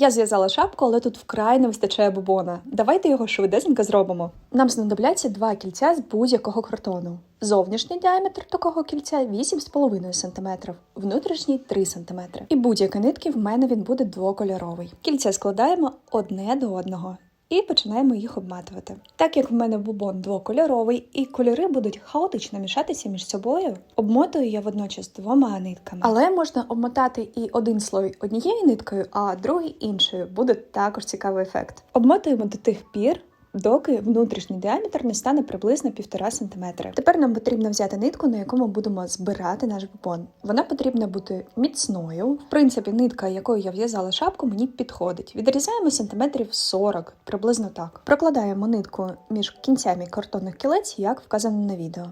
Я зв'язала шапку, але тут вкрай не вистачає бубона. Давайте його швидесенько зробимо. Нам знадобляться два кільця з будь-якого картону. Зовнішній діаметр такого кільця 8,5 см, внутрішній 3 см. І будь-які нитки в мене він буде двокольоровий. Кільця складаємо одне до одного. І починаємо їх обматувати. Так як в мене бубон двокольоровий і кольори будуть хаотично мішатися між собою, обмотую я водночас двома нитками. Але можна обмотати і один слой однією ниткою, а другий іншою. Буде також цікавий ефект. Обмотуємо до тих пір. Доки внутрішній діаметр не стане приблизно 1,5 см. Тепер нам потрібно взяти нитку, на якому будемо збирати наш бубон. Вона потрібна бути міцною. В принципі, нитка, якою я в'язала шапку, мені підходить. Відрізаємо сантиметрів 40, приблизно так. Прокладаємо нитку між кінцями картонних кілець, як вказано на відео.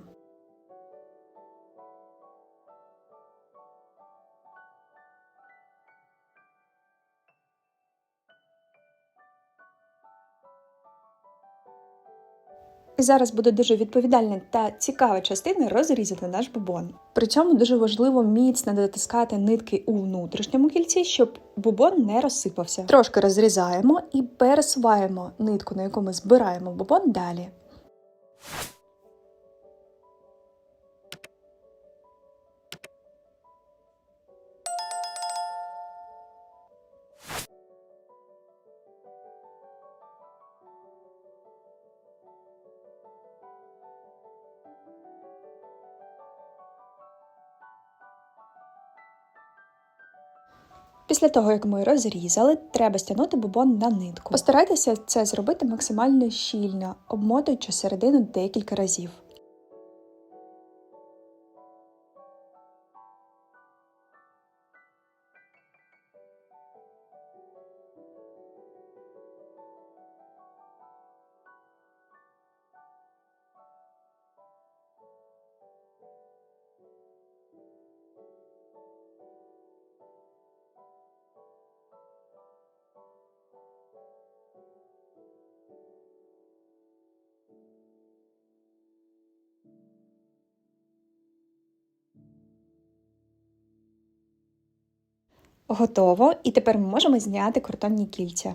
І зараз буде дуже відповідальна та цікава частина розрізати наш бубон. При цьому дуже важливо міцно дотискати нитки у внутрішньому кільці, щоб бубон не розсипався. Трошки розрізаємо і пересуваємо нитку, на яку ми збираємо бубон далі. Після того, як ми розрізали, треба стягнути бубон на нитку. Постарайтеся це зробити максимально щільно, обмотуючи середину декілька разів. Готово, і тепер ми можемо зняти картонні кільця.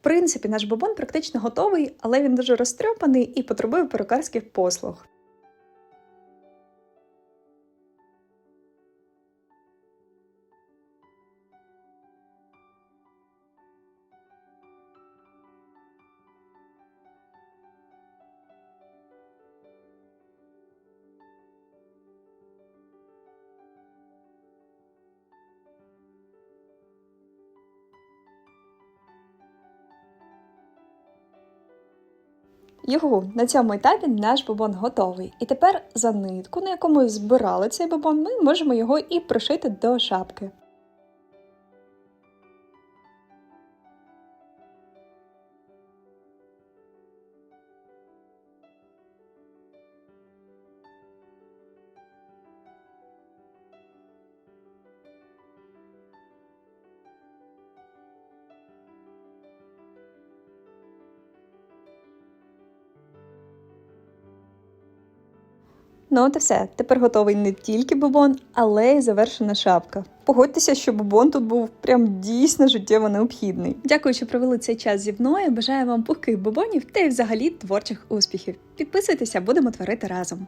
В принципі, наш бобон практично готовий, але він дуже розтрьопаний і потребує перукарських послуг. Югу, на цьому етапі наш бобон готовий. І тепер за нитку, на яку ми збирали цей бобон, ми можемо його і пришити до шапки. Ну от і все. Тепер готовий не тільки бубон, але й завершена шапка. Погодьтеся, що бубон тут був прям дійсно життєво необхідний. Дякую, що провели цей час зі мною. Бажаю вам пухких бубонів та й взагалі творчих успіхів. Підписуйтеся, будемо творити разом.